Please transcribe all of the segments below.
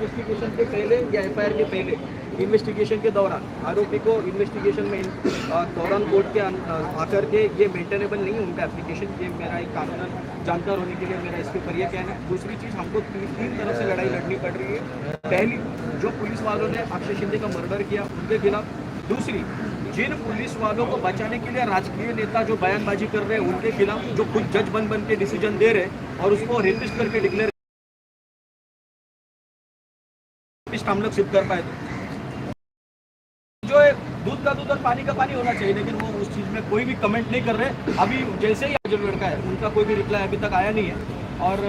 Investigation के पहले या FIR के पहले? इन्वेस्टिगेशन के दौरान, आरोपी को इन्वेस्टिगेशन में दौरान कोर्ट के आकर के ये मेंटेनेबल नहीं उनका एप्लीकेशन ये मेरा एक कानून जानकार होने के लिए मेरा इसके ऊपर ये कहना है। दूसरी चीज़, हमको तीन तीन तरफ़ से लड़ाई लड़नी पड़ रही है। पहली, जो पुलिस वालों ने अक्षय शिंदे का मर्डर किया, उनके खिलाफ। दूसरी, जिन पुलिस वालों को बचाने के लिए राजकीय नेता जो बयानबाजी कर रहे हैं, उनके खिलाफ जो खुद जज बन बन के डिसीज़न दे रहे हैं और उसको रेपिस्ट करके डिक्लेयर हम लोग सिद्ध कर पाए तो। जो है, दूध का दूध और पानी का पानी होना चाहिए, लेकिन वो उस चीज़ में कोई भी कमेंट नहीं कर रहे। अभी जैसे ही जो लड़का है, उनका कोई भी रिप्लाई अभी तक आया नहीं है। और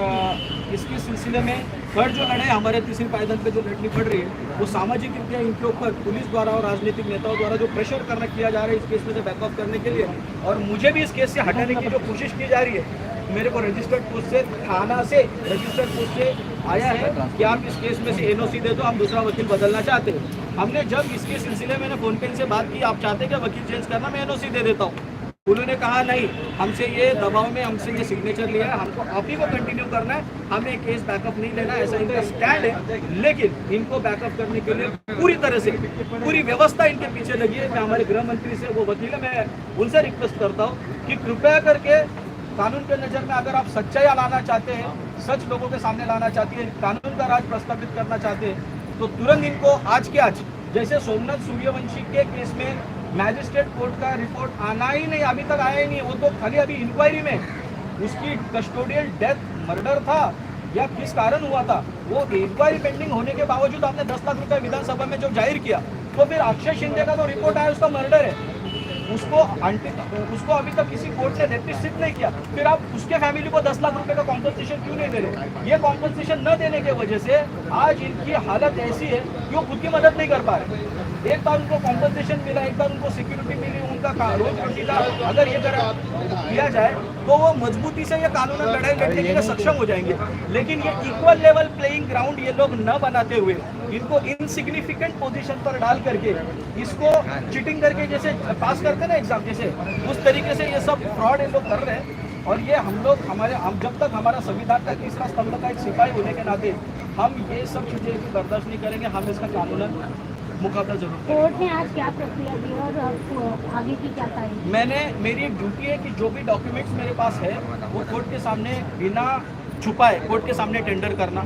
इसके सिलसिले में थर्ड जो लड़ाई हमारे तीसरी पायदान पे जो लड़नी पड़ रही है, वो सामाजिक रीत्या इनके ऊपर पुलिस द्वारा और राजनीतिक नेताओं द्वारा जो प्रेशर करना किया जा रहा है, इस केस में से बैकअप करने के लिए। और मुझे भी इस केस से हटाने की जो कोशिश की जा रही है मेरे को रजिस्टर्ड पोस्ट से, थाना से रजिस्टर्ड पोस्ट से आया है कि आप इस केस में से एनओसी दे दो हम दूसरा वकील बदलना चाहते हैं। हमने जब इसके सिलसिले में फ़ोन पे इनसे बात की, आप चाहते हैं कि वकील चेंज करना, मैं एनओसी दे देता हूँ। उन्होंने कहा, नहीं, हमसे ये दबाव में हमसे ये सिग्नेचर लिया है, हमको, आप ही को कंटिन्यू करना है। हमें केस बैकअप नहीं लेना, ऐसा इनका स्टैंड है। लेकिन इनको बैकअप करने के लिए पूरी तरह से, पूरी व्यवस्था इनके पीछे लगी है। मैं हमारे गृह मंत्री से, वो वकील है, मैं उनसे रिक्वेस्ट करता हूँ कि कृपया करके कानून के नज़र में अगर आप सच्चाई लाना चाहते हैं, सच लोगों के सामने लाना चाहती है, कानून का राज प्रस्तावित करना चाहते हैं तो तुरंत इनको आज के आज, जैसे सोमनाथ सूर्यवंशी के केस में मैजिस्ट्रेट कोर्ट का रिपोर्ट आना ही नहीं, अभी तक आया ही नहीं, वो तो खाली अभी इंक्वायरी में। उसकी कस्टोडियल डेथ मर्डर था, या किस कारण हुआ था, वो इंक्वायरी पेंडिंग होने के बावजूद आपने दस लाख रुपए विधानसभा में जो ज़ाहिर किया तो फिर अक्षय शिंदे का तो रिपोर्ट आया, उसका मर्डर है। उसको उसको अभी तक किसी कोर्ट ने रेपिस्टिक नहीं किया। फिर आप उसके फैमिली को दस लाख रुपए का कॉम्पनसेशन क्यों नहीं दे रहे ये कॉम्पनसेशन न देने की वजह से आज इनकी हालत ऐसी है कि वो खुद की मदद नहीं कर पा रहे। एक बार उनको कॉम्पनसेशन मिला, एक बार उनको सिक्योरिटी मिली, उनका रोज रोटी का अगर ये करा किया जाए तो वो मजबूती से ये कानून लड़ाई लड़ने के लिए सक्षम हो जाएँगे। लेकिन ये इक्वल लेवल प्लेइंग ग्राउंड ये लोग न बनाते हुए इनको इनसिग्निफिकेंट पोजीशन पर डाल करके इसको चीटिंग करके जैसे पास करते ना एग्ज़ाम जैसे उस तरीके से ये सब फ्रॉड ये लोग कर रहे हैं। और ये हम लोग हमारे हम जब तक हमारा संविधान का तीसरा स्तंभ का एक सिपाही होने के नाते हम ये सब चीज़ें भी बर्दाश्त नहीं करेंगे हम इसका कानूनन मुकाबला ज़रूर कोर्ट ने आज क्या प्रक्रिया दी और आगे की क्या कार्रवाई मैंने मेरी ड्यूटी है कि जो भी डॉक्यूमेंट्स मेरे पास है वो कोर्ट के सामने बिना छुपाए कोर्ट के सामने टेंडर करना।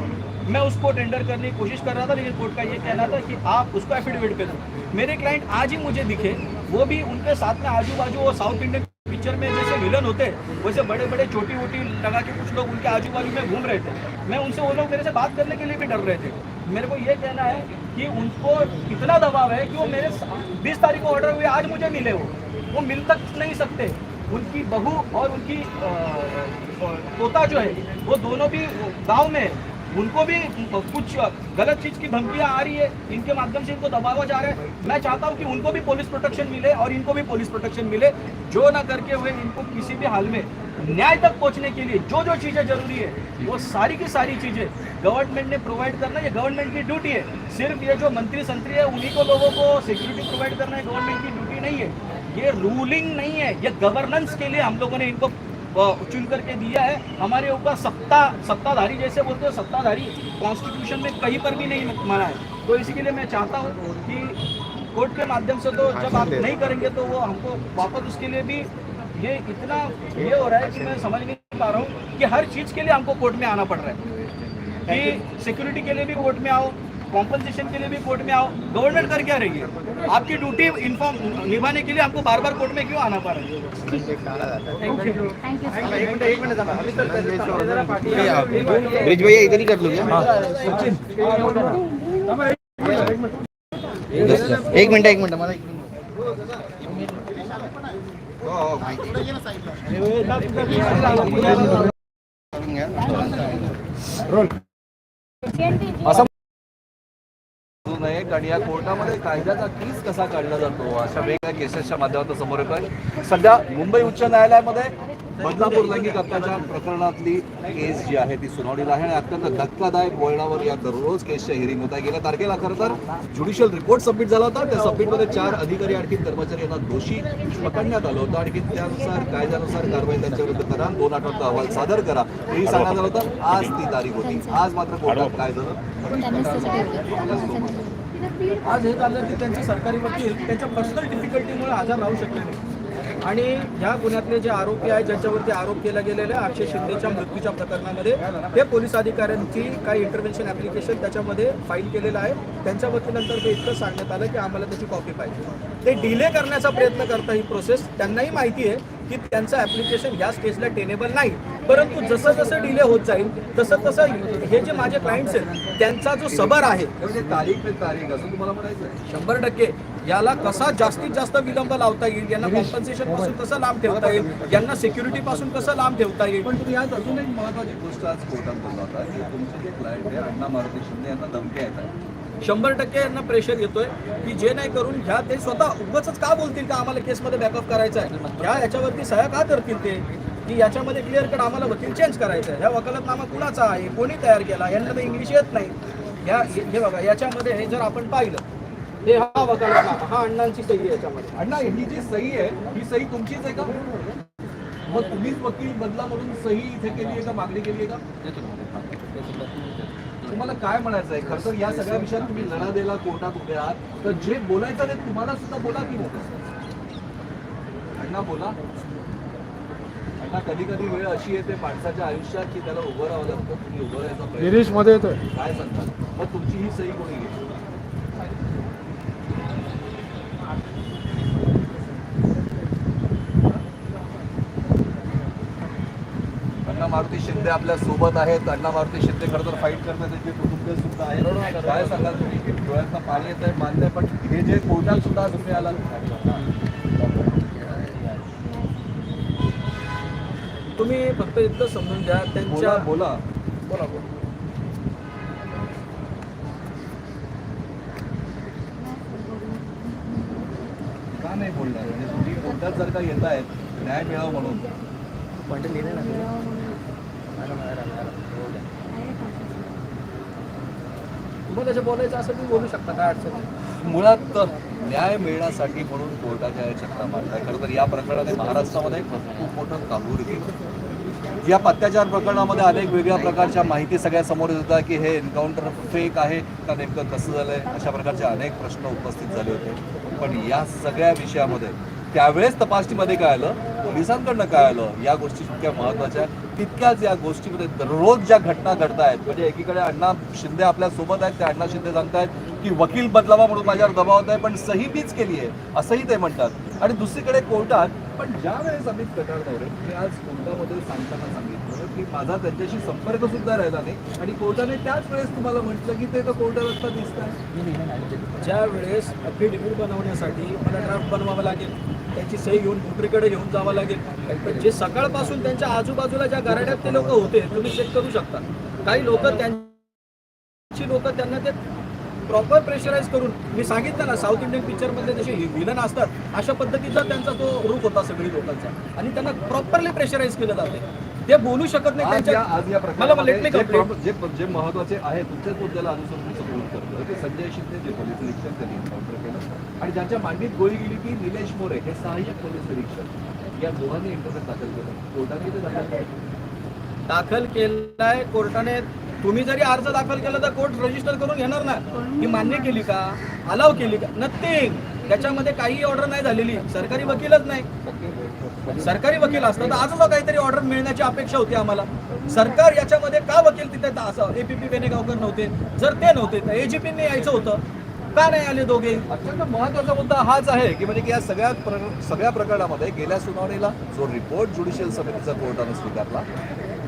मैं उसको टेंडर करने की कोशिश कर रहा था, लेकिन कोर्ट का ये कहना था कि आप उसको एफिडेविट पे दो। मेरे क्लाइंट आज ही मुझे दिखे, वो भी उनके साथ में आजू बाजू वो साउथ इंडियन पिक्चर में जैसे विलन होते, वैसे बड़े बड़े छोटी वोटी लगा के कुछ लोग उनके आजू बाजू में घूम रहे थे। मैं उनसे वो लोग मेरे से बात करने के लिए भी डर रहे थे। मेरे को ये कहना है कि उनको इतना दबाव है कि वो मेरे बीस तारीख को ऑर्डर हुए, आज मुझे मिले वो। वो मिल तक नहीं सकते। उनकी बहू और उनकी पोता जो है, वो दोनों भी गाँव में है। उनको भी कुछ गलत चीज़ की धमकियाँ आ रही है, इनके माध्यम से इनको दबावा जा रहा है। मैं चाहता हूँ कि उनको भी पुलिस प्रोटेक्शन मिले और इनको भी पुलिस प्रोटेक्शन मिले, जो ना करके हुए इनको किसी भी हाल में न्याय तक पहुँचने के लिए जो जो चीज़ें ज़रूरी है, वो सारी की सारी चीज़ें गवर्नमेंट ने प्रोवाइड करना, ये गवर्नमेंट की ड्यूटी है। सिर्फ़ ये जो मंत्री संतरी है, उन्हीं को लोगों को सिक्योरिटी प्रोवाइड करना है गवर्नमेंट की ड्यूटी नहीं है। ये रूलिंग नहीं है, ये गवर्नेंस के लिए हम लोगों ने इनको चुन करके दिया है। हमारे ऊपर सत्ता, सत्ताधारी जैसे बोलते हो, सत्ताधारी कॉन्स्टिट्यूशन में कहीं पर भी नहीं माना है। तो इसके लिए मैं चाहता हूँ कि कोर्ट के माध्यम से तो जब आप नहीं करेंगे तो वो हमको वापस उसके लिए भी ये इतना ये हो रहा है कि मैं समझ नहीं पा रहा हूँ कि हर चीज़ के लिए हमको कोर्ट में आना पड़ रहा है। कि सिक्योरिटी के लिए भी कोर्ट में आओ कॉम्पनसेशन के लिए भी कोर्ट में आओ गवर्नमेंट कर क्या रही है। आपकी ड्यूटी इन्फॉर्म निभाने के लिए आपको बार बार कोर्ट में क्यों आना पड़ रहा है? थैंक यू ब्रिज भैया इधर ही कर लो एक मिनिट एक मिनिट मला एक मिनिट। हो, हो, नये कारण या कोर्टामध्ये कायद्याचा कीस कसा काढला जातो? अशा वेगवेगळ्या केसेसच्या माध्यमातून समोर येतोय. सध्या मुंबई उच्च न्यायालयामध्ये बदलापूर लैंगिक अत्याचार प्रकरणातली केस जी आहे ती सुनावणीला आहे आणि अत्यंत धक्कादायक वळणावर या दररोज केसच्या हिरिंग होत आहे गेल्या तारखेला. खरं तर ज्युडिशियल रिपोर्ट सबमिट झाला होता. त्या सबमिटमध्ये चार अधिकारी आणखी कर्मचारी यांना दोषी पकडण्यात आलं होतं. आणखी त्यानुसार कायद्यानुसार कारवाई त्यांच्याविरुद्ध करा. दोन आठवड्याचा अहवाल सादर करा. हेही सांगण्यात आलं होतं. आज ती तारीख होती. आज मात्र कोर्टात काय झालं? आज हे झालं की त्यांचे सरकारी वकील त्यांच्या पर्सनल डिफिकल्टीमुळे हजर राहू शकले नाही. आणि ह्या गुन्ह्यातले जे आरोपी आहेत ज्यांच्यावरती आरोप केला गेलेला आहे अक्षय शिंदेच्या मृत्यूच्या प्रकरणामध्ये ते पोलीस अधिकाऱ्यांची काही इंटरव्हेन्शन ॲप्लिकेशन त्याच्यामध्ये फाईल केलेलं आहे. त्यांच्या वतीनंतर ते इतकं सांगण्यात आलं की आम्हाला त्याची कॉपी पाहिजे. ते डिले करण्याचा प्रयत्न करता ही प्रोसेस त्यांनाही माहिती आहे की त्यांचं ॲप्लिकेशन या स्टेजला टेनेबल नाही. परंतु जसं जसं डिले होत जाईल तसं तसं हे जे माझे क्लायंट्स आहेत त्यांचा जो सबर आहे म्हणजे तारीख पे तारीख असं तुम्हाला म्हणायचं शंभर टक्के. याला कसा जास्तीत जास्त विलंब लावता येईल यांना कॉम्पन्सेशनपासून कसं लांब ठेवता येईल यांना सिक्युरिटी पासून कसं लांब ठेवता येईल? पण तुम्ही आज अजून एक महत्वाची गोष्ट आज कोर्टात बोलला होता की तुमचे जे क्लायंट आहे अण्णा मारुती शिंदे यांना धमक्या येत आहेत. शंभर टक्के यांना प्रेशर येतोय की जे नाही करून ह्या ते स्वतः उगाच का बोलतील का आम्हाला केसमध्ये बॅकअप करायचा आहे? ह्या याच्यावरती सह्या का करतील ते? की याच्यामध्ये क्लिअर कट आम्हाला वकील चेंज करायचा आहे? ह्या वकालतनामा कुणाचा आहे? कोणी तयार केला? यांना तर इंग्लिश येत नाही. ह्या हे बघा याच्यामध्ये हे जर आपण पाहिलं हे हा वकालतनामा हा अण्णांची सही आहे याच्यामध्ये. अण्णा ही जी सही आहे ही सही तुमचीच आहे का? मग तुम्हीच वकील बदला म्हणून सही इथे केली आहे का? मागणी केली आहे का? तुम्हाला काय म्हणायचं आहे? खरं तर या सगळ्या विषयात तुम्ही लढा दिला कोर्टात उभे आहात. तर जे बोलायचं ते तुम्हाला सुद्धा बोला की नको अण्णा बोला. अण्णा कधी कधी वेळ अशी येते माणसाच्या आयुष्यात की त्याला उभं राहावं लागतं. तुम्ही उभं राहायचा मध्ये येतोय. काय सांगतात मग तुमची ही सही कोणी घेतली अण्णा मारुती शिंदे आपल्यासोबत आहेत. अण्णा मारुती शिंदे खरं तर फाईट करतात त्यांचे कुटुंबीय सुद्धा आहेत काय सांगाल तुम्ही? डोळ्यातनं पाणी येत आहे मान्य पण हे जे कोर्टात सुद्धा तुम्ही आला तुम्ही फक्त इतकं समजून घ्या. बोला त्यांच्या बोला बोला. बोला का नाही बोलणार? म्हणजे तुम्ही कोर्टात जर का येत आहेत न्याय मिळावं म्हणून. तुम्हाला जे बोलायचं असेल तुम्ही बोलू शकता काय अडचण. मुळात न्याय मिळण्यासाठी म्हणून कोर्टाच्या या चक्रा मारताय खरं तर या प्रकरणाने महाराष्ट्रामध्ये एक खूप मोठं काबूर केलं. या अत्याचार प्रकरणामध्ये अनेक वेगळ्या प्रकारच्या माहिती सगळ्या समोर येत होत्या की हे एन्काउंटर फेक आहे का नेमकं कसं झालंय? अशा प्रकारचे अनेक प्रश्न उपस्थित झाले होते. पण या सगळ्या विषयामध्ये त्यावेळेस तपासणीमध्ये काय आलं? पोलिसांकडनं काय आलं? या गोष्टी जितक्या महत्त्वाच्या आहेत, तितक्याच या गोष्टीमध्ये दररोज ज्या घटना घडत आहेत म्हणजे एकीकडे अण्णा शिंदे आपल्यासोबत आहेत ते अण्णा शिंदे सांगतायत की वकील बदलावा म्हणून माझ्यावर दबाव होत आहे पण सही मीच केली आहे असंही ते म्हणतात. आणि दुसरीकडे कोर्टात पण ज्या वेळेस अमित कटारनवरे मी आज कोर्टामध्ये सांगताना सांगितलं की माझा त्यांच्याशी संपर्क सुद्धा राहिला नाही. आणि कोर्टाने त्याच वेळेस तुम्हाला म्हटलं की ते तर कोर्टात असता दिसतात ज्या वेळेस अफिडेव्हिट बनवण्यासाठी मला ड्राफ्ट बनवावं लागेल. त्यांची सही घेऊन कोपरीकडे घेऊन जावं लागेल. पण जे सकाळपासून त्यांच्या आजूबाजूला ज्या गराड्यात ते लोक होते तुम्ही चेक करू शकता. काही लोक त्यांची लोक त्यांना ते प्रॉपर प्रेशराईज करून मी सांगितलं ना साऊथ इंडियन पिक्चरमध्ये जसे विलन असतात अशा पद्धतीचा त्यांचा तो रूप होता सगळी लोकांचा. आणि त्यांना प्रॉपरली प्रेशराईज केलं जाते. ते बोलू शकत नाही जे महत्त्वाचे आहे तुमच्याच मुद्द्याला अनुसरून सपोर्ट करतो ते संजय शिंदे जे पोलीस निरीक्षक त्यांनी आणि ज्यांच्या मांडीत गोळी गेली ती निलेश मोरे हे सहाय्यक पोलीस निरीक्षक. या दोघांनी इंटरनेट दाखल केलं. कोर्टाने ते दाखल केलं. दाखल केलाय कोर्टाने. तुम्ही जरी अर्ज दाखल केला तर कोर्ट रजिस्टर करून घेणार ना. ही मान्य केली का? अलाव केली का? नथिंग त्याच्यामध्ये काही ऑर्डर नाही झालेली. सरकारी वकीलच नाही. सरकारी वकील असतं तर आजच काहीतरी ऑर्डर मिळण्याची अपेक्षा होती आम्हाला. सरकार याच्यामध्ये का वकील तिथे असं एपीपी बेनेगावकर नव्हते. जर ते नव्हते तर एजीपींनी यायचं होतं. का नाही आले दोघे? अत्यंत महत्त्वाचा मुद्दा हाच आहे की म्हणजे की या सगळ्या प्र- सगळ्या प्रकरणामध्ये गेल्या सुनावणीला जो रिपोर्ट ज्युडिशियल समितीचा कोर्टानं स्वीकारला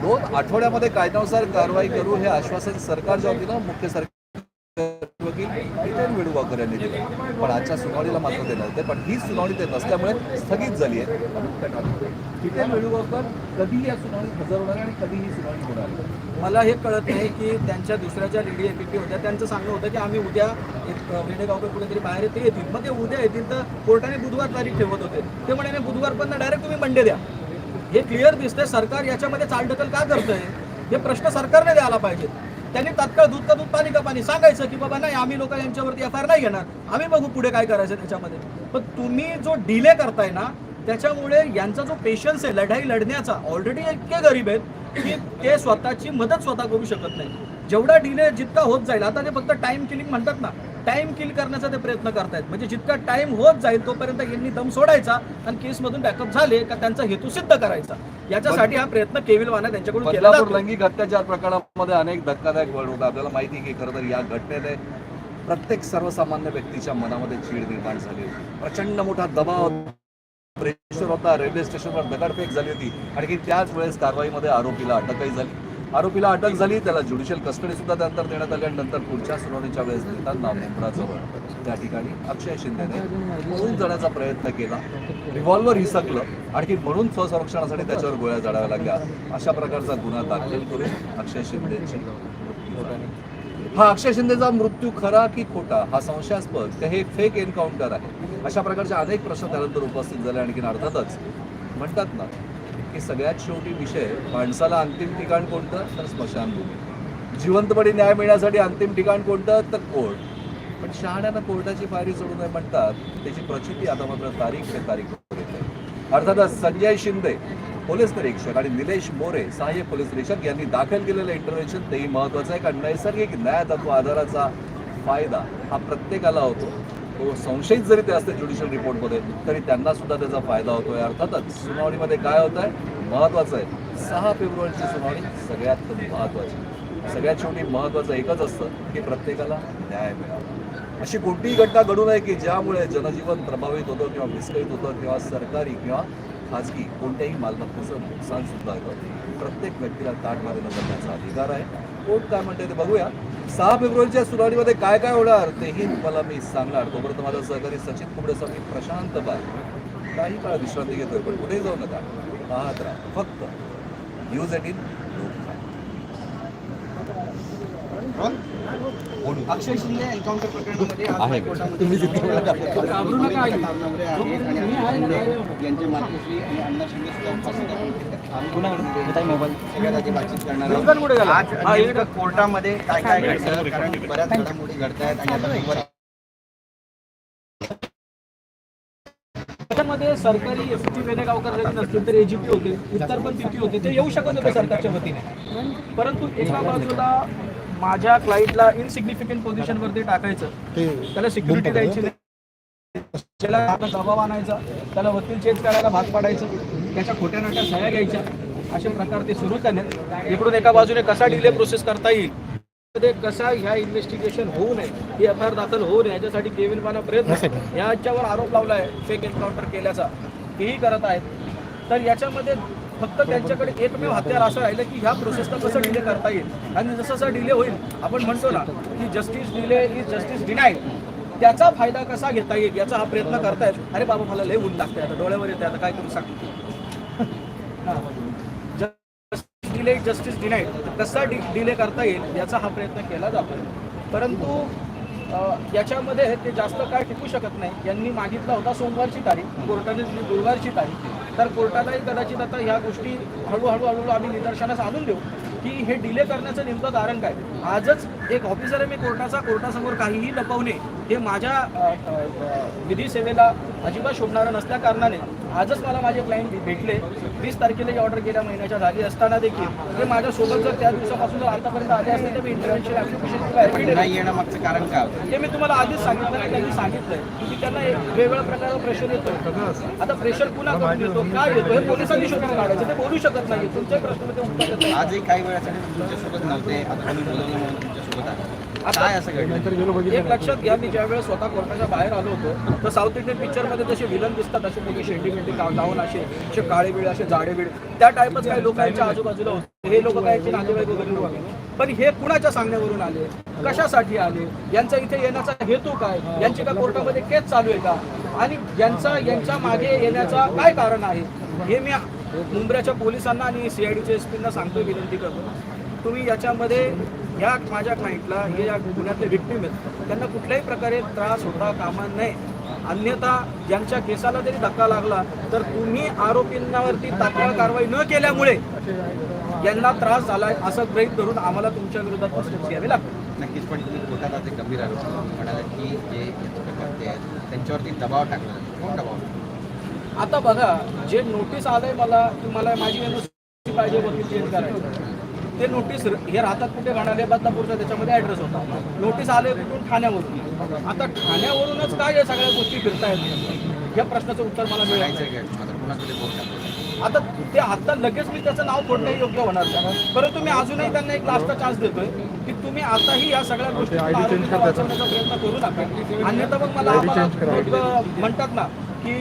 दोन आठवड्यामध्ये कायद्यानुसार कारवाई करू हे आश्वासन सरकार जेव्हा दिलं मुख्य सरकार रिटर्न हितेन यांनी दिलं. पण आजच्या सुनावणीला मात्र ते नव्हते पण ही सुनावणी ते नसल्यामुळे स्थगित झाली आहे. रिटर्न वेणुगोपाल कधी या सुनावणीत हजर होणार आणि कधी ही सुनावणी होणार मला हे कळत नाही की त्यांच्या दुसऱ्या ज्या लेडी एपीपी होत्या त्यांचं सांगणं होतं की आम्ही उद्या एक वेडेगावकर कुठेतरी बाहेर येते ते येतील. मग ते उद्या येतील तर कोर्टाने बुधवार तारीख ठेवत होते. ते म्हणे बुधवार पण डायरेक्ट तुम्ही मंडे द्या. हे क्लिअर दिसतंय सरकार याच्यामध्ये चालढकल का करतंय? हे प्रश्न सरकारने द्यायला पाहिजे त्यांनी तात्काळ दूध का दूध पाणी का पाणी सांगायचं की बाबा नाही आम्ही लोक यांच्यावरती एफ आय आर नाही घेणार. आम्ही बघू पुढे काय करायचं त्याच्यामध्ये. पण तुम्ही जो डिले करताय ना त्याच्यामुळे यांचा जो पेशन्स आहे लढाई लढण्याचा ऑलरेडी इतके गरीब आहेत की ते स्वतःची मदत स्वतः करू शकत नाही. जेवढा डिले जितका होत जाईल आता ते फक्त टाइम किलिंग म्हणतात ना. टाइम किल करण्याचा ते प्रयत्न करतायत. म्हणजे जितका टाइम होत जाईल तोपर्यंत यांनी दम सोडायचा आणि केसमधून बॅकअप झाले का त्यांचा हेतू सिद्ध करायचा. याच्यासाठी हा प्रयत्न केविलवाना त्यांच्याकडून केला लैंगिक अत्याचार प्रकरणामध्ये अनेक धक्कादायक वळण होतं आपल्याला माहिती की खरं तर या घटनेने प्रत्येक सर्वसामान्य व्यक्तीच्या मनामध्ये चीड निर्माण झाली होती. प्रचंड मोठा दबाव प्रेशर होता. रेल्वे स्टेशनवर दगडफेक झाली होती. आणि त्याच वेळेस कारवाईमध्ये आरोपीला अटकही झाली. आरोपीला अटक झाली. त्याला ज्युडिशियल कस्टडी सुद्धा त्यानंतर देण्यात आली आणि नंतर पुढच्या सुनावणीच्या वेळेस देताना मुंबराजवळ त्या ठिकाणी अक्षय शिंदेने पळून जाण्याचा प्रयत्न केला. रिव्हॉल्वर हिसकलं. आणखी म्हणून स्वसंरक्षणासाठी त्याच्यावर गोळ्या झाडाव्या लागल्या. अशा प्रकारचा गुन्हा दाखल करून अक्षय शिंदेची हा अक्षय शिंदेचा मृत्यू खरा की खोटा हा संशयास्पद. का हे फेक एन्काउंटर आहे. अशा प्रकारचे अनेक प्रश्न त्यानंतर उपस्थित झाले. आणखी अर्थातच म्हणतात ना की सगळ्यात शेवटी विषय माणसाला अंतिम ठिकाण कोणतं? तर स्मशानभूमी. जिवंतपणे न्याय मिळण्यासाठी अंतिम ठिकाण कोणतं? तर कोर्ट. पण शहाण्यानं कोर्टाची पायरी सोडू नये म्हणतात त्याची प्रचिती आता मात्र तारीख ते तारीख अर्थातच संजय शिंदे पोलीस निरीक्षक आणि निलेश मोरे सहाय्यक पोलीस निरीक्षक यांनी दाखल केलेलं इंटरव्हेन्शन तेही महत्वाचं आहे कारण नैसर्गिक न्यायतत्व आधाराचा फायदा हा प्रत्येकाला होतो. हो, संशयित जरी ते असते ज्युडिशियल रिपोर्टमध्ये तरी त्यांना सुद्धा त्याचा फायदा होतोय. अर्थातच सुनावणीमध्ये काय होत आहे महत्वाचं आहे. सहा फेब्रुवारीची सुनावणी सगळ्यात महत्वाची. सगळ्यात शेवटी महत्वाचं एकच असतं की प्रत्येकाला न्याय मिळावा. अशी कोणतीही घटना घडू नये की ज्यामुळे जनजीवन प्रभावित होतं किंवा विस्कळीत होतं किंवा सरकारी किंवा खाजगी कोणत्याही मालमत्तेचं नुकसान सुद्धा होतं. प्रत्येक व्यक्तीला ताट मारणं करण्याचा अधिकार आहे. कोर्ट काय म्हणते ते बघूया. सहा फेब्रुवारीच्या सुनावणीमध्ये काय काय होणार तेही तुम्हाला मी सांगणार. तोपर्यंत माझा सहकारी सचिन कुबडेचा मी प्रशांत बाय काही काळ विश्रांती घेतोय पण कुठेही जाऊ नका. पाहत राहा. फक्त news eighteen Akshay Shinde encounter प्रकरणामध्ये आज मातोश्री आणि अण्णा शिंदे सुद्धा उपस्थित आहेत. आहोत. आज कोर्टामध्ये काय काय घडतं कारण बऱ्याच घडामोडी आणि आता दुपारी त्याच्यामध्ये सरकारी एस टी वेणेगावकर जरी नसतील तर एजीपी होते इतर पण तिथी होते ते येऊ शकत होते सरकारच्या वतीने परंतु एका बाजूला माझ्या क्लाइंटला इनसिग्निफिकंट पोझिशनवरती टाकायचं त्याला सिक्युरिटी द्यायची नाही त्याला दबाव आणायचा त्याला वकील चेंज करायला भाग पाडायचं त्याच्या खोट्या नाट्या सह्या घ्यायच्या. असे प्रकार ते सुरू करण्यात इकडून एका बाजूने कसा डिले प्रोसेस करता येईल? मध्ये कसा ह्या इन्व्हेस्टिगेशन होऊ नये? ही एफ आय आर दाखल होऊ नये. याच्यासाठी केविन पाना प्रयत्न याच्यावर आरोप लावलाय. फेक एन्काउंटर केल्याचा. तेही करत आहेत. तर याच्यामध्ये फक्त त्यांच्याकडे एकमेव हत्यार असं राहिलं की ह्या प्रोसेसला कसं डिले करता येईल? आणि जसं जसं डिले होईल आपण म्हणतो ना की justice delay is justice denied त्याचा फायदा कसा घेता येईल? याचा हा प्रयत्न करतायत. अरे बाबा मला लय ऊन लागतंय. आता डोळ्यावर येते आता काय करू सांग डिले जस्टिस डिनाईड कसा डि डिले करता येईल याचा हा प्रयत्न केला जातो. परंतु याच्यामध्ये ते जास्त काय टिकू शकत नाही. यांनी मागितला होता सोमवारची तारीख कोर्टाने दिली गुरुवारची तारीख. तर कोर्टालाही कदाचित आता ह्या गोष्टी हळूहळू हळूहळू आम्ही निदर्शनास आणून देऊ. की हे डिले करण्याचं नेमकं कारण काय? आजच एक ऑफिसर आहे मी कोर्टाचा. कोर्टासमोर काहीही लपवणे हे माझ्या विधी सेवेला अजिबात शोभणारं नसल्या कारणाने आजच मला माझे क्लायंट भेटले. वीस तारखेला ही ऑर्डर गेल्या महिन्याच्या झाली असताना देखील. ते माझ्यासोबत जर त्या दिवसापासून जर आतापर्यंत आले असते तर मी किंवा affidavit नाही येणं मागचं कारण काय ते मी तुम्हाला आधीच सांगितलं आणि त्यांनी सांगितलंय की त्यांना एक वेगवेगळ्या प्रकारचा प्रेशर येतो आता प्रेशर कुणाकडून येतो काय येतो हे पोलिसांनी शोधून काढायचं. ते बोलू शकत नाही तुमचे प्रश्न ते उत्तर. आजही काही वेळासाठी तुमच्यासोबत नव्हते. आता तुम्ही बोलवलं म्हणून तुमच्यासोबत आले. काय असं घडलं? एक लक्षात घ्या मी ज्यावेळेस स्वतः कोर्टाच्या बाहेर आलो होतो तर साऊथ इंडियन पिक्चरमध्ये जसे विलन दिसतात असे मोठे शेंडी बिंडी गाऊन असे असे काळे बिळ असे जाडे बिळ त्या टाईपच काही लोकांच्या आजूबाजूला होते. हे लोक काय नातेवाईक वगैरे. पण हे कुणाच्या सांगण्यावरून आले? कशासाठी आले? यांचा इथे येण्याचा हेतू काय? यांची का कोर्टामध्ये केस चालू आहे का? आणि यांचा यांच्या मागे येण्याचा काय कारण आहे? हे मी मुंबईच्या पोलिसांना आणि सीआयडीच्या एस पींना सांगतोय विनंती करतो. तुम्ही याच्यामध्ये या माझ्या क्लायंटला हे या गुन्ह्यातले विक्टीम आहेत. त्यांना कुठल्याही प्रकारे त्रास होता कामा नये. अन्यथा ज्यांच्या केसाला जरी धक्का लागला तर तुम्ही आरोपींवरती तात्काळ कारवाई न केल्यामुळे यांना त्रास झालाय असं गृहीत धरून आम्हाला तुमच्या विरोधात स्टेप्स घ्यावे लागतील नक्कीच पण तुम्ही आज एक गंभीर आरोप. म्हणाला की जे करते आहेत त्यांच्यावरती दबाव टाकला. कोण दबाव आता बघा जे नोटीस आलंय मला की मला माझी एनओसी पाहिजे वकील चेंज करायचं. ते नोटीस हे राहतात कुठे? घाणाले बदनापूरचा त्याच्यामध्ये ॲड्रेस होता. नोटीस आले कुठून? ठाण्यावरून. आता ठाण्यावरूनच काय या सगळ्या गोष्टी फिरतायत या प्रश्नाचं उत्तर मला मिळायचं आता ते आता लगेच मी त्याचं नाव फोडणंही योग्य होणार परंतु मी अजूनही त्यांना एक लास्टचा चान्स देतोय की तुम्ही आताही या सगळ्या गोष्टी वाचवण्याचा प्रयत्न करू नका. अन्यथा मग मला म्हणतात ना की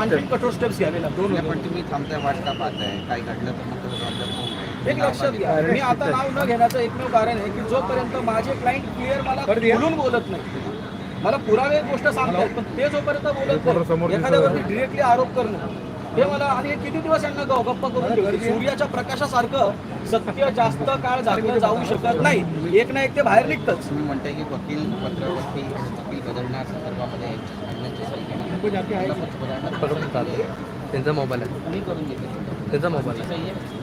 आणखी कठोर स्टेप्स घ्यावे लागतील नाही, पण तुम्ही थांबताय वाट का पाहताय काय घडलं तर एक लक्षात घ्या मी आता नाव न घेण्याचं एकमेव कारण आहे की जोपर्यंत माझे क्लायंट क्लिअर मला बोलून बोलत नाही मला पुरावे एक गोष्ट सांगतात पण ते जोपर्यंत बोलत नाही एखाद्यावरती डिरेक्टली आरोप करणं हे मला आणि हे किती दिवस यांना ग- गप्प करून? सूर्याच्या प्रकाशासारखं सत्य जास्त काळ झाकलं जाऊ शकत नाही. एक ना एक ते बाहेर निघतच. तुम्ही म्हणताय की वकील पत्रावरती वकील बदलण्यासंदर्भामध्ये त्यांचा मोबाईल आहे. मी त्यांचा मोबाईल आहे.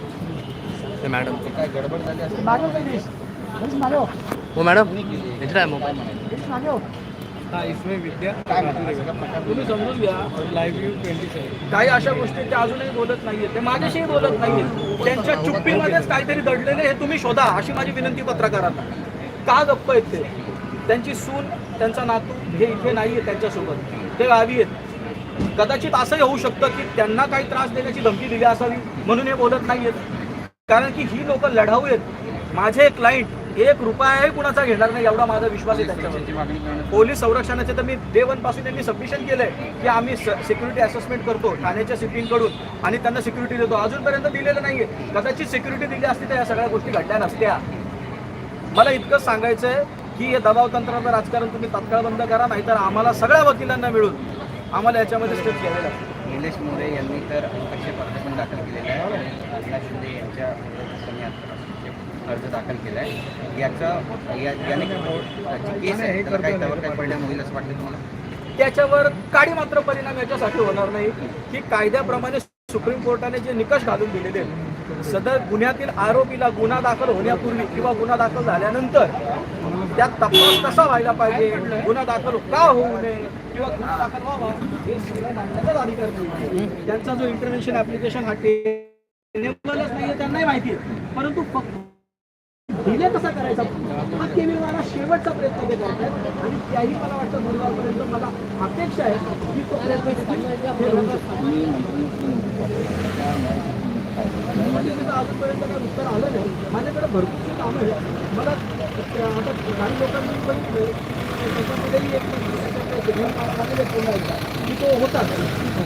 ते मॅडम हो मॅडम. यांच्याकडे आहे मोबाईल तुम्ही समजून घ्या काही अशा गोष्टी ते अजूनही बोलत नाहीये ते माझ्याशीही बोलत नाहीये त्यांच्या चुप्पीमध्येच काहीतरी दडलेले हे तुम्ही शोधा अशी माझी विनंती पत्रकारांना. का गप्प आहेत ते? त्यांची सून त्यांचा नातू हे इथे नाहीये त्यांच्यासोबत. ते गावी आहेत. कदाचित असंही होऊ शकतं की त्यांना काही त्रास देण्याची धमकी दिली असावी म्हणून हे बोलत नाहीयेत. कारण की ही लोक लढाऊ आहेत. माझे क्लायंट एक रुपयाही कुणाचा घेणार नाही एवढा माझा विश्वास आहे त्यांच्यावर. पोलीस संरक्षणाचे तर मी डे वनपासून त्यांनी सबमिशन केलंय की आम्ही सिक्युरिटी असेसमेंट करतो ठाण्याच्या CP कडून आणि त्यांना सिक्युरिटी देतो. अजूनपर्यंत दिलेलं नाहीये. कदाचित सिक्युरिटी दिली असती तर या सगळ्या गोष्टी घडल्या नसत्या. मला इतकंच सांगायचं आहे की हे दबाव तंत्राचं राजकारण तुम्ही तात्काळ बंद करा नाहीतर आम्हाला सगळ्या वकिलांना मिळून आम्हाला याच्यामध्ये स्टेप घ्यावे लागतील निलेश मोरे यांनी तर दाखल केलेला आहे. आणि अविनाश शिंदे यांच्या अर्ज दाखल केला आहे याचा या याने जी केस आहे. तर काही त्यावर काही परिणाम होईल असं वाटतं तुम्हाला? त्याच्यावर काडी मात्र परिणाम याच्यासाठी होणार नाही. की कायद्याप्रमाणे सुप्रीम कोर्टाने जे निकष घालून दिलेले आहेत, सदर गुन्ह्यातील आरोपीला गुन्हा दाखल होण्यापूर्वी किंवा गुन्हा दाखल झाल्यानंतर त्यात तपास कसा व्हायला पाहिजे? गुन्हा दाखल का होऊ नये? किंवा गुन्हा दाखल व्हावा? हे सगळ्या मांडण्याचाच अधिकार नाही. त्यांचा जो इंटरव्हेन्शन ऍप्लिकेशन हा टेबलच नाहीये त्यांनाही माहिती परंतु फक्त डिले कसा करायचा? हा केवळ मला शेवटचा प्रयत्न ते करतायत आणि त्याही मला वाटतं गुरुवारपर्यंत मला अपेक्षा आहे की तो प्रयत्न अजूनपर्यंत काही उत्तर आलं नाही. माझ्याकडे भरपूर कामं आहे मला आता काही लोकांनी बघितलं त्याच्यामध्येही एक चांगले पुन्हा एकदा की तो होताच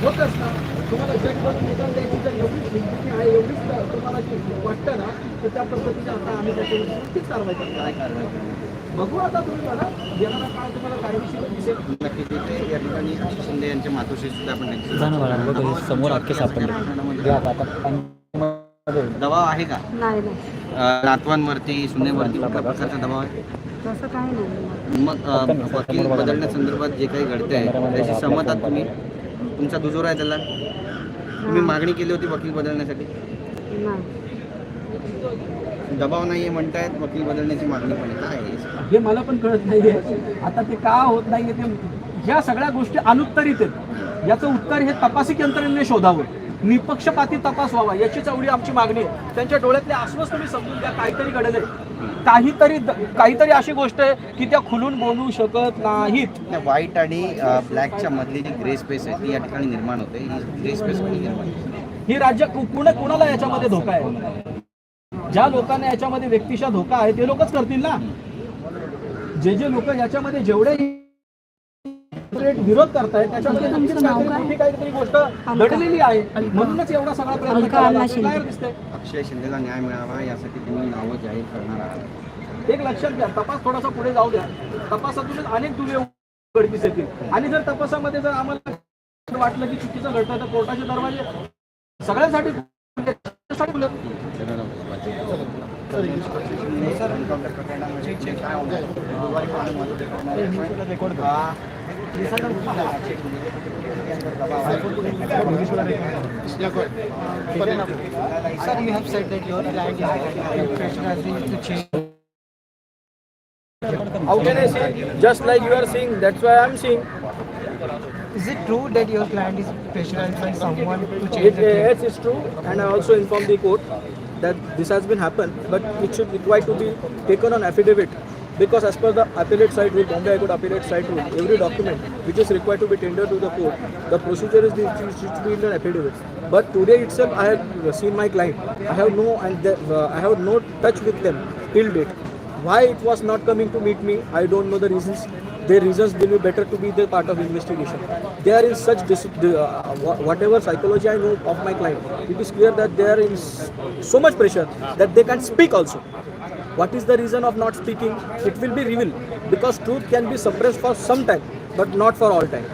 होतच ना तुम्हाला जग बनून निकाल द्यायची जर एवढीच हिंमती आहे एवढीच तुम्हाला जी वाटतं ना तर त्या पद्धतीने आता आम्ही त्याच्यावर नक्कीच कारवाई करणार काय कारवाई करणार? बघू आता तुम्ही मला येणारा काळ तुम्हाला कायदेशीर दिसेल नक्कीच इथे या ठिकाणी शिंदे यांच्या मातोश्री सुद्धा आपण त्यांच्याशी- समोर अख्खे सापडले दबाव आहे का? नाही नाही. नातवांवरती सुनेवरती कुठल्या प्रकारचा दबाव आहे? तसं काही नाही. मग वकील बदलण्यासंदर्भात जे काही घडतंय त्याशी सहमत आहात तुम्ही? तुमचा दुजोरा आहे त्याला तुम्ही मागणी केली होती वकील बदलण्यासाठी? नाही. दबाव नाहीये म्हणतायत वकील बदलण्याची मागणी पण आहे. काय आहे हे मला पण कळत नाहीये. आता ते का होत नाहीये ते ह्या सगळ्या गोष्टी अनुत्तरित आहेत. याचं उत्तर हे तपासिक यंत्रणेने शोधावं. निपक्षपाती तपास व्हावा याची चवडी आमची मागणी आहे. त्यांच्या डोळ्यातले आश्वास तुम्ही समजून द्या काहीतरी घडलंय. काहीतरी काहीतरी अशी गोष्ट आहे की त्या खुलून बोलू शकत नाहीत. त्या व्हाईट आणि ब्लॅकच्या मधली जी ग्रे स्पेस आहे ती या ठिकाणी निर्माण होते. ही ग्रे स्पेस कोणी निर्माण केली? ही राज्य कुणा कुणाला याच्यामध्ये धोका आहे? ज्या लोकांना याच्यामध्ये व्यक्तिशा धोका आहे ते लोकच करतील ना? जे जे लोक याच्यामध्ये जेवढे विरोध करतायत त्याच्यामध्ये तुमचं काहीतरी काय? मोठी काहीतरी गोष्ट घडलेली आहे. म्हणूनच एवढा सगळा प्रयत्न दिसतंय? अक्षय शिंदेला न्याय मिळावा यासाठी तुम्ही नावं जाहीर करणार आहात. एक लक्षात घ्या तपास थोडासा पुढे जाऊ द्या. तपासातूनच अनेक दुवे उघडकीस येतील आणि जर तपासामध्ये जर आम्हाला वाटलं की चुकीचं घडतं तर कोर्टाचे दरवाजे सगळ्यांसाठी Sir, you have said that your client education has been to change. How can I say? Just like you are seeing, that's why I am seeing. Is it true that your client is pressurized by someone to change It, the uh, yes, it's true, and I also informed the court that this has been happened, but it should require to be taken on affidavit. Because as per the appellate side rule, Bombay High Court appellate side rule, every document which is required to be tendered to the court, the procedure is the, should be in an affidavit. But today itself, I have seen my client. I have no and the, uh, I have no touch with them till date. Why it was not coming to meet me, I don't know the reasons. Their reasons will be better to be the part of investigation. They are in such dis- the, uh, whatever psychology I know of my client. It is clear that they are in so much pressure that they can speak also. What is the reason of not speaking? It will be revealed because truth can be suppressed for some time, but not for all time.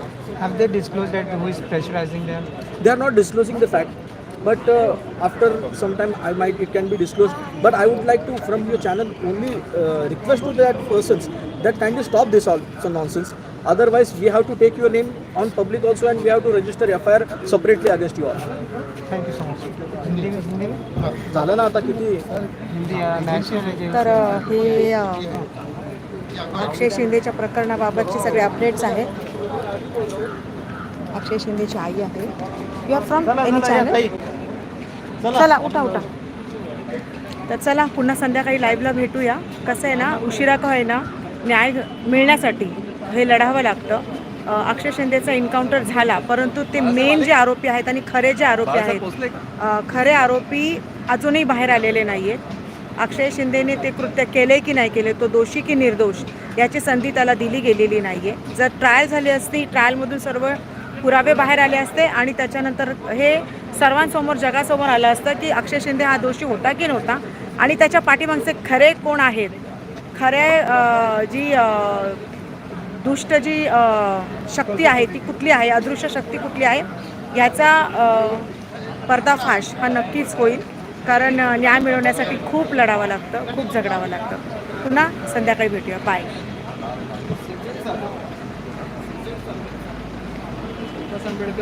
Have they disclosed that who is pressurizing them? They are not disclosing the fact, but uh, after some time, I might it can be disclosed. But I would like to, from your channel, only uh, request to that persons that kindly stop this all some nonsense. Otherwise, we have to take your name on public also, and we have to register FIR separately against you all. Thank you so much. Hindi Hindi झालं ना आता किती Hindi national आहे तर अ, हे अ, अक्षय शिंदेच्या प्रकरणाबाबतचे सगळे updates आहेत अक्षय शिंदेची आई आहे you are from any channel चला. उठा उठा. तर चला पुन्हा संध्याकाळी लाईव्हला भेटूया. कसं आहे ना उशिरा का आहे ना न्याय मिळण्यासाठी हे लढावं लागतं. अक्षय शिंदेचा एन्काउंटर झाला परंतु ते मेन जे आरोपी आहेत आणि खरे जे आरोपी आहेत खरे आरोपी अजूनही बाहेर आलेले नाही आहेत अक्षय शिंदेने ते कृत्य केले की नाही केले तो दोषी की निर्दोष याची संधी त्याला दिली गेलेली नाही आहे जर ट्रायल झाली असती ट्रायलमधून सर्व पुरावे बाहेर आले असते आणि त्याच्यानंतर हे सर्वांसमोर जगासमोर आलं असतं की अक्षय शिंदे हा दोषी होता की नव्हता? आणि त्याच्या पाठीमागचे खरे कोण आहेत? खरे जी दुष्ट जी शक्ती आहे ती कुठली आहे? अदृश्य शक्ती कुठली आहे? याचा पर्दाफाश हा नक्कीच होईल. कारण न्याय मिळवण्यासाठी खूप लढावं लागतं खूप झगडावं लागतं. पुन्हा संध्याकाळी भेटूया. Bye some bread.